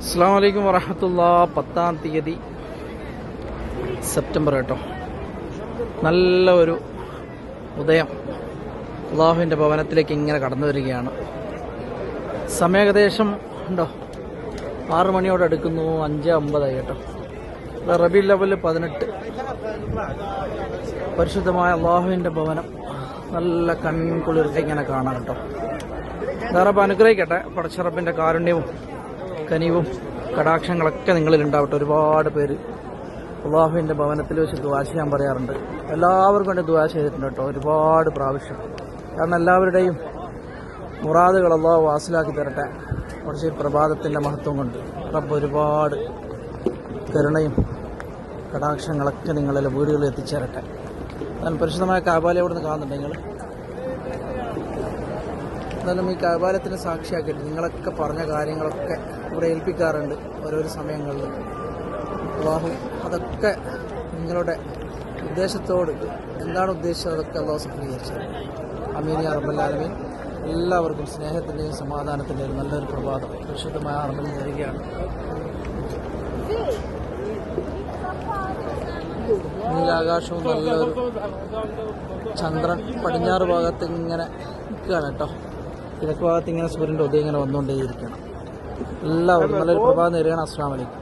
അസ്സാം വലൈക്കും വറഹത്തുള്ള പത്താം തീയതി സെപ്റ്റംബർ കേട്ടോ. നല്ല ഒരു ഉദയം അള്ളാഹുവിന്റെ ഭവനത്തിലേക്ക് ഇങ്ങനെ കടന്നു വരികയാണ്. സമയം ഏകദേശം ഉണ്ടോ? ആറ് മണിയോട് അടുക്കുന്നു. അഞ്ച് അമ്പതായി കേട്ടോ. റബി ലെവൽ പതിനെട്ട്. പരിശുദ്ധമായ അള്ളാഹുവിന്റെ ഭവനം നല്ല കൺകുളിർക്കെ ഇങ്ങനെ കാണാം കേട്ടോ. ധാരാളം അനുഗ്രഹിക്കട്ടെ. പടച്ചറബിന്റെ കാരുണ്യവും കനിവും കടാക്ഷങ്ങളൊക്കെ നിങ്ങളിൽ ഉണ്ടാവട്ടെ. ഒരുപാട് പേര് അള്ളാഹുവിന്റെ ഭവനത്തിൽ വെച്ച് ദുവാ ചെയ്യാൻ പറയാറുണ്ട്. എല്ലാവർക്കും വേണ്ടി ദുവാ ചെയ്തിട്ടുണ്ട് കേട്ടോ. ഒരുപാട് പ്രാവശ്യം. കാരണം എല്ലാവരുടെയും മുറാദുകൾ അള്ളാഹു വാസിലാക്കി തരട്ടെ. കുറച്ച് പ്രഭാതത്തിന്റെ മഹത്വം കൊണ്ട്. റബ്ബ് ഒരുപാട് കരുണയും കടാക്ഷങ്ങളൊക്കെ നിങ്ങളെല്ലാം വീടുകളിൽ എത്തിച്ചേരട്ടെ. ഞാൻ പരിശുദ്ധമായ കാബാലയോട് നിന്ന് കാണുന്നുണ്ട്. നിങ്ങൾ എന്നാലും ഈ കൈകാലത്തിന് സാക്ഷിയാക്കിയിട്ട് നിങ്ങളൊക്കെ പറഞ്ഞ കാര്യങ്ങളൊക്കെ ഇവിടെ ഏൽപ്പിക്കാറുണ്ട് ഓരോരോ സമയങ്ങളിൽ. അള്ളാഹു അതൊക്കെ നിങ്ങളുടെ ഉദ്ദേശത്തോട് എന്താണ് ഉദ്ദേശിച്ചത് അതൊക്കെ അള്ളാഹു സഫലീകരിച്ചത് അമീനി അറബല്ലാലമീൻ എല്ലാവർക്കും സ്നേഹത്തിന്റെയും സമാധാനത്തിന്റെയും നല്ലൊരു പ്രഭാതം. പരിശുദ്ധമായ അറബിൽ തരികയാണ് നീലാകാശവും നല്ലൊരു ചന്ദ്രൻ പടിഞ്ഞാറ് ഭാഗത്ത് ഇങ്ങനെ നിൽക്കുകയാണ് കേട്ടോ. കിഴക്ക് ഭാഗത്ത് ഇങ്ങനെ സൂര്യന്റെ ഉദയം ഇങ്ങനെ വന്നുകൊണ്ടേയിരിക്കണം. എല്ലാവരും നല്ലൊരു പ്രഭാതം നേരുകയാണ്. അസ്സാം വലൈക്കും